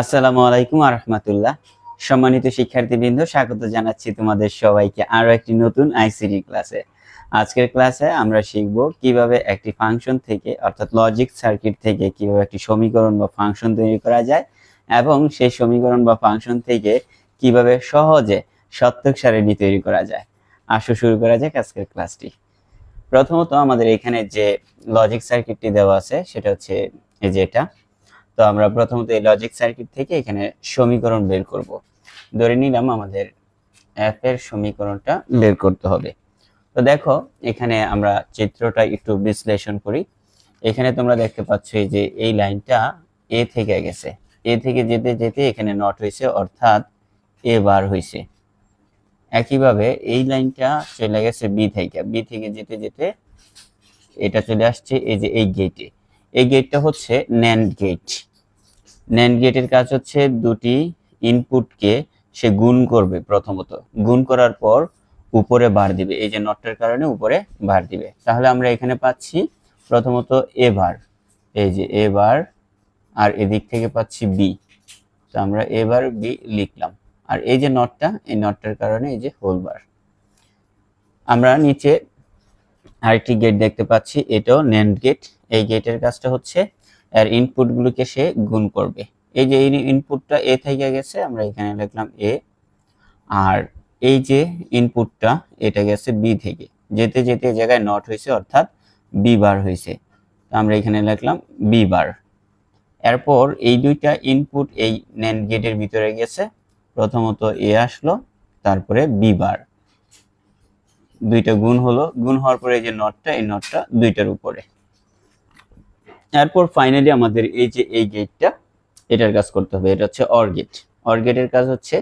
আসসালামু আলাইকুম আরহামাতুল্লাহ সম্মানিত শিক্ষার্থীবৃন্দ, স্বাগত জানাচ্ছি তোমাদের সবাইকে আরও একটি নতুন আইসিডি ক্লাসে। আজকের ক্লাসে আমরা শিখব কীভাবে একটি ফাংশন থেকে, অর্থাৎ লজিক সার্কিট থেকে কীভাবে একটি সমীকরণ বা ফাংশন তৈরি করা যায় এবং সেই সমীকরণ বা ফাংশন থেকে কীভাবে সহজে সত্যক সারণী তৈরি করা যায়। আসো শুরু করা যাক আজকের ক্লাসটি। প্রথমত আমাদের এখানে যে লজিক সার্কিটটি দেওয়া আছে, সেটা হচ্ছে এই যে এটা। তো আমরা প্রথমত এই লজিক সার্কিট থেকে এখানে সমীকরণ বের করব। ধরে নিলাম আমাদের এফ এর সমীকরণটা বের করতে হবে। তো দেখো, এখানে আমরা চিত্রটা একটু বিশ্লেষণ করি। এখানে তোমরা দেখতে পাচ্ছ যে এই লাইনটা এ থেকে গেছে। এ থেকে যেতে যেতে এখানে নট হয়েছে, অর্থাৎ এ বার হয়েছে। একইভাবে এই লাইনটা চলে গেছে বি থেকে। বি থেকে যেতে যেতে এটা চলে আসছে এই যে এই গেটে এই গেটটা হচ্ছে ন্যান্ড গেট ন্যান্ড গেটের কাজ হচ্ছে দুটি ইনপুটকে সে গুণ করবে প্রথমত। গুণ করার পর উপরে বার দিবে। এই যে নটটার কারণে উপরে বার দিবে। তাহলে আমরা এখানে পাচ্ছি প্রথমত এ বার এই যে এ বার আর এদিক থেকে পাচ্ছি বি তো আমরা এ বার বি লিখলাম। আর এই যে নটটা এই নটটার কারণে এই যে হোল বার আমরা নিচে আরেকটি গেট দেখতে পাচ্ছি, এটাও ন্যান্ড গেট এই গেটের কাজটা হচ্ছে, এর ইনপুটগুলোকে সে গুণ করবে। এই যে ইনপুটটা এ থেকে গেছে, আমরা এখানে লিখলাম এ আর এই যে ইনপুটটা এটা গেছে বি থেকে। যেতে যেতে জায়গায় নট হয়েছে, অর্থাৎ বি বার হয়েছে। তো আমরা এখানে লিখলাম বি বার এরপর এই দুইটা ইনপুট এই ন্যান্ড গেটের ভিতরে গেছে। প্রথমত এ আসলো, তারপরে বি বার দুইটা গুণ হলো, গুণ হওয়ার পরে এই যে নটটা, এই নটটা দুইটার উপরে। এরপর ফাইনালি আমাদের এই যে এই গেটটা এটার কাজ করতে হবে, এটা হচ্ছে অর গেট অর গেটের কাজ হচ্ছে,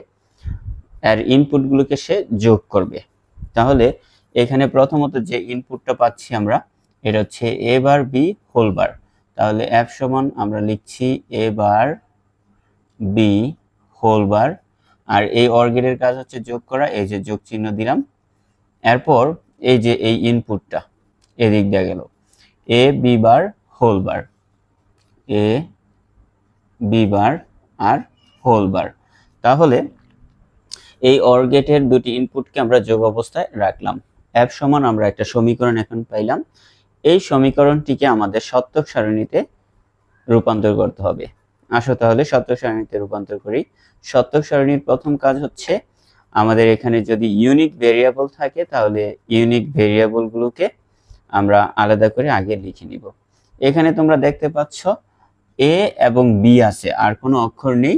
এর ইনপুটগুলোকে সে যোগ করবে। তাহলে এখানে প্রথমত যে ইনপুটটা পাচ্ছি আমরা, এটা হচ্ছে এ বার বি হোল বার তাহলে এফ সমান আমরা লিখছি এ বার বি হোল বার আর এই অর গেটের কাজ হচ্ছে যোগ করা, এই যে যোগ চিহ্ন দিলাম এরপর এই যে এই ইনপুটটা এদিক দিয়ে গেল। A B bar whole bar A B bar R whole bar তাহলে এই অর গেটের দুটি ইনপুটকে আমরা যোগ অবস্থায় রাখলাম। এফ সমান আমরা একটা সমীকরণ এখন পাইলাম। এই সমীকরণটিকে আমাদের সত্যক সারণীতে রূপান্তর করতে হবে। আসো তাহলে সত্যক সারণীতে রূপান্তর করি। সত্যক সারণীর প্রথম কাজ হচ্ছে আমাদের এখানে যদি ইউনিক ভেরিয়েবল থাকে, তাহলে ইউনিক ভেরিয়েবলগুলোকে আমরা আলাদা করে আগে লিখে নিব। এখানে তোমরা দেখতে পাচ্ছ এ এবং বি আছে, আর কোনো অক্ষর নেই।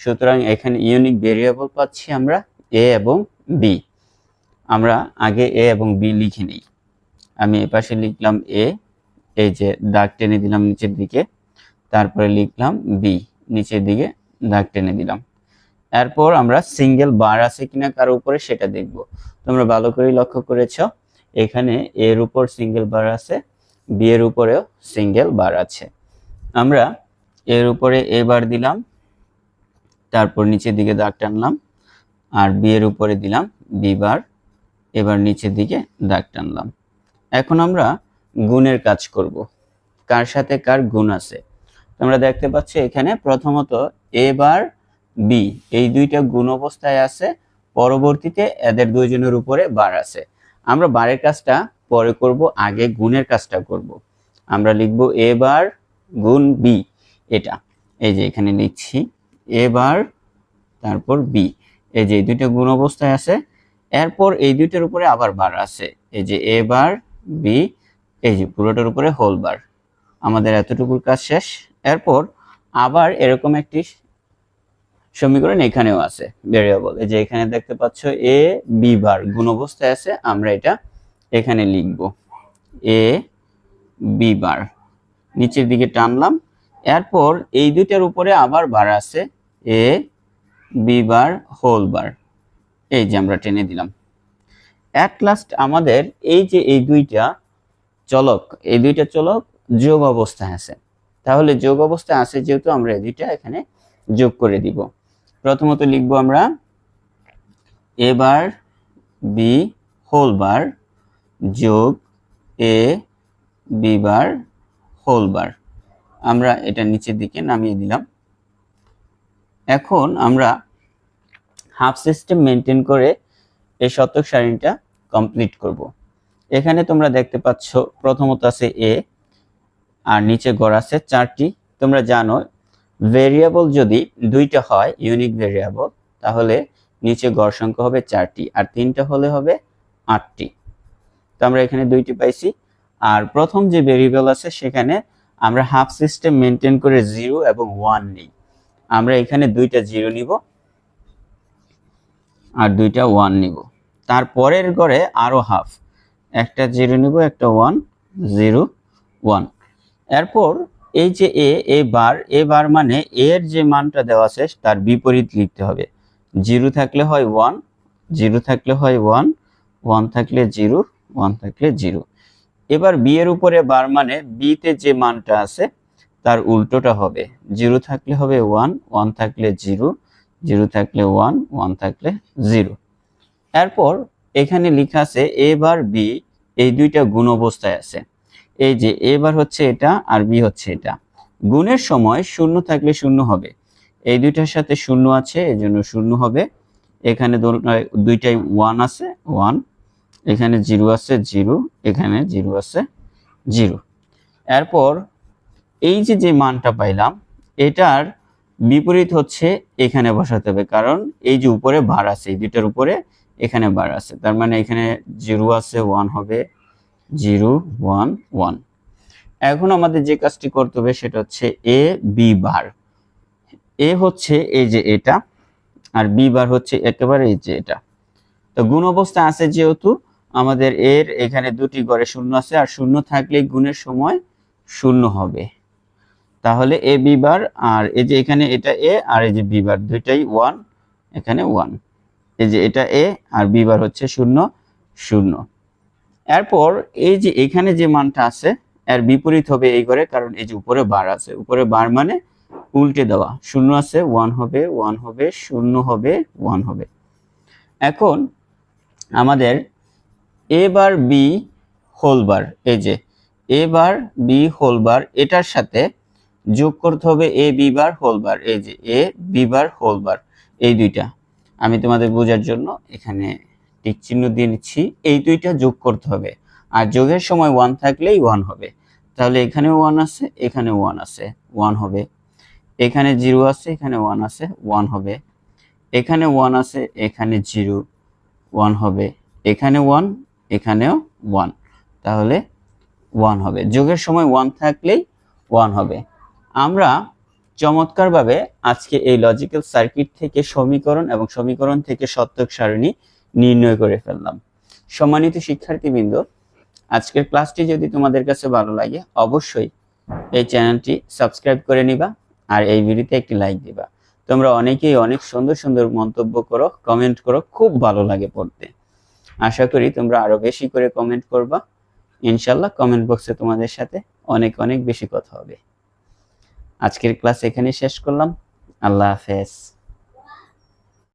সুতরাং এখানে ইউনিক ভেরিয়েবল পাচ্ছি আমরা এ এবং বি আমরা আগে এ এবং বি লিখে নিই। আমি এপাশে লিখলাম এ এই যে দাগ টেনে দিলাম নিচের দিকে, তারপরে লিখলাম বি নিচের দিকে দাগ টেনে দিলাম। এরপর আমরা সিঙ্গেল বার আছে কিনা, কার উপরে সেটা দেখব। তোমরা ভালো করে লক্ষ্য করেছ, এখানে এর উপর সিঙ্গেল বার আছে বি এর উপরেও সিঙ্গেল বার আছে। আমরা এর উপরে এ বার দিলাম, তারপর নিচের দিকে দাগ টানলাম, আর বি এর উপরে দিলাম বি বার এবার নিচের দিকে দাগ টানলাম। এখন আমরা গুণের কাজ করব, কার সাথে কার গুণ আছে। তোমরা দেখতে পাচ্ছ এখানে প্রথমত এ বার বি এই দুইটা গুণ অবস্থায় আছে, পরবর্তীতে এদের দুইজনের উপরে বার আছে। আমরা বারের কাজটা পরে করব, আগে গুণের কাজটা করব। আমরা লিখব এ বার গুণ বি এটা। এই যে এখানে লিখছি এ বার, তারপর বি এই যে দুইটা গুণ অবস্থায় আছে, এরপর এই দুইটার উপরে আবার বার আছে। এই যে এ বার বি এই যে পুরোটার উপরে হোল বার আমাদের এতটুকুর কাজ শেষ। এরপর আবার এরকম একটি সমীকরণ এখানেও আছে ভেরিয়েবল এই যে এখানে দেখতে পাচ্ছ এ বি বার গুণ অবস্থায় আছে, আমরা এটা এখানে লিখব। এ বি বার নিচের দিকে টানলাম, এরপর এই দুইটার উপরে আবার বার আছে এ বি বার হোল বার এই যে আমরা টেনে দিলাম। অ্যাট লাস্ট আমাদের এই যে এই দুইটা চলক, এই দুইটা চলক যোগ অবস্থায় আছে। তাহলে যোগ অবস্থায় আছে যেহেতু আমরা এই দুইটা এখানে যোগ করে দিব। প্রথমত লিখব আমরা এ বার বি হোল বার যোগ এ বি বার হোল বার আমরা এটা নিচের দিকে নামিয়ে দিলাম। এখন আমরা হাফ সিস্টেম মেনটেন করে এই শতক সারণীটা কমপ্লিট করব। এখানে তোমরা দেখতে পাচ্ছ প্রথমত আছে এ আর নিচে গড় আছে চারটি। তোমরা জানো ভেরিয়েবল যদি দুইটা হয় ইউনিক ভেরিয়েবল, তাহলে নিচে গড় সংখ্যা হবে চারটি আর তিনটা হলে হবে আটটি। তো আমরা এখানে দুইটি পাইছি। আর প্রথম যে ভেরিয়েবল আছে, সেখানে আমরা হাফ সিস্টেম মেনটেন করে জিরো এবং ওয়ান নিই। আমরা এখানে দুইটা জিরো নিব আর দুইটা ওয়ান নিব। তারপরের গড়ে আরও হাফ একটা জিরো নিব, একটা ওয়ান জিরো ওয়ান এরপর এই যে এ এ বার এ বার মানে এর যে মানটা দেওয়া আছে তার বিপরীত লিখতে হবে। জিরো থাকলে হয় ওয়ান, জিরো থাকলে হয় ওয়ান ওয়ান থাকলে জিরো, ওয়ান থাকলে জিরো। এবার বি এর উপরে বার মানে বিতে যে মানটা আছে তার উল্টোটা হবে। জিরো থাকলে হবে ওয়ান ওয়ান থাকলে জিরো জিরো থাকলে ওয়ান ওয়ান থাকলে জিরো। এরপর এখানে লেখা আছে এ বার বি, এই দুইটা গুণ অবস্থায় আছে। এই যে এ বার হচ্ছে এটা আর বি হচ্ছে এটা। গুণের সময় শূন্য থাকলে শূন্য হবে। এই দুইটার সাথে শূন্য আছে, এই জন্য শূন্য হবে। এখানে দুইটাই ওয়ান আছে ওয়ান এখানে জিরো আছে জিরো এখানে জিরো আছে জিরো এরপর এই যে যে মানটা পাইলাম, এটার বিপরীত হচ্ছে এখানে বসাতে হবে, কারণ এই যে উপরে বার আছে, এই দুইটার উপরে এখানে বার আছে। তার মানে এখানে জিরো আছে ওয়ান হবে। Zero one one. এখন আমাদের যে কাজটি করতে হবে সেটা হচ্ছে এ, বি বার। এ হচ্ছে এই যে এটা, আর বি বার হচ্ছে একেবারে এই যে এটা। তো গুণ অবস্থা আছে যেহেতু আমাদের এর এখানে দুটি গড়ে শূন্য আছে, আর শূন্য থাকলে গুণের সময় শূন্য হবে। তাহলে এ, বি বার, আর এই যে এখানে এটা এ, আর এই যে বি বার, দুইটাই ওয়ান, এখানে ওয়ান। এই যে এটা এ, আর বি বার হচ্ছে শূন্য শূন্য। এরপর এই যে এখানে যে মানটা আছে, এর বিপরীত হবে এই ঘরে, কারণ এই যে উপরে বার আছে। উপরে বার মানে উল্টে দেওয়া। শূন্য আছে ওয়ান হবে ওয়ান হবে, শূন্য হবে ওয়ান হবে। এখন আমাদের এ বার বি হোল বার এই যে এ বার বি হোল বার এটার সাথে যোগ করতে হবে এ বি বার হোল বার এই যে এ বি বার হোল বার এই দুইটা। আমি তোমাদের বোঝার জন্য এখানে টিক চিহ্ন দিয়ে নিচ্ছি, এই দুইটা যোগ করতে হবে। আর যোগের সময় ওয়ান থাকলেই ওয়ান হবে। তাহলে এখানে ওয়ান আছে এখানে ওয়ান আছে ওয়ান হবে। এখানে জিরো আছে, এখানে ওয়ান আছে ওয়ান হবে। এখানে ওয়ান আছে, এখানে জিরো ওয়ান হবে। এখানে ওয়ান এখানেও ওয়ান তাহলে ওয়ান হবে। যোগের সময় ওয়ান থাকলেই ওয়ান হবে। আমরা চমৎকারভাবে আজকে এই লজিক্যাল সার্কিট থেকে সমীকরণ এবং সমীকরণ থেকে সত্যক সারণী নির্ণয় করে ফেললাম। সম্মানিত শিক্ষার্থীবৃন্দ, আজকের ক্লাসটি যদি তোমাদের কাছে ভালো লাগে, অবশ্যই এই চ্যানেলটি সাবস্ক্রাইব করে নিবা আর এই ভিডিওতে একটি লাইক দিবা। তোমরা অনেকেই অনেক সুন্দর সুন্দর মন্তব্য করো কমেন্ট করো, খুব ভালো লাগে পড়তে। আশা করি তোমরা আরও বেশি করে কমেন্ট করবা। ইনশাল্লাহ কমেন্ট বক্সে তোমাদের সাথে অনেক অনেক বেশি কথা হবে। আজকের ক্লাস এখানে শেষ করলাম। আল্লাহ হাফেজ।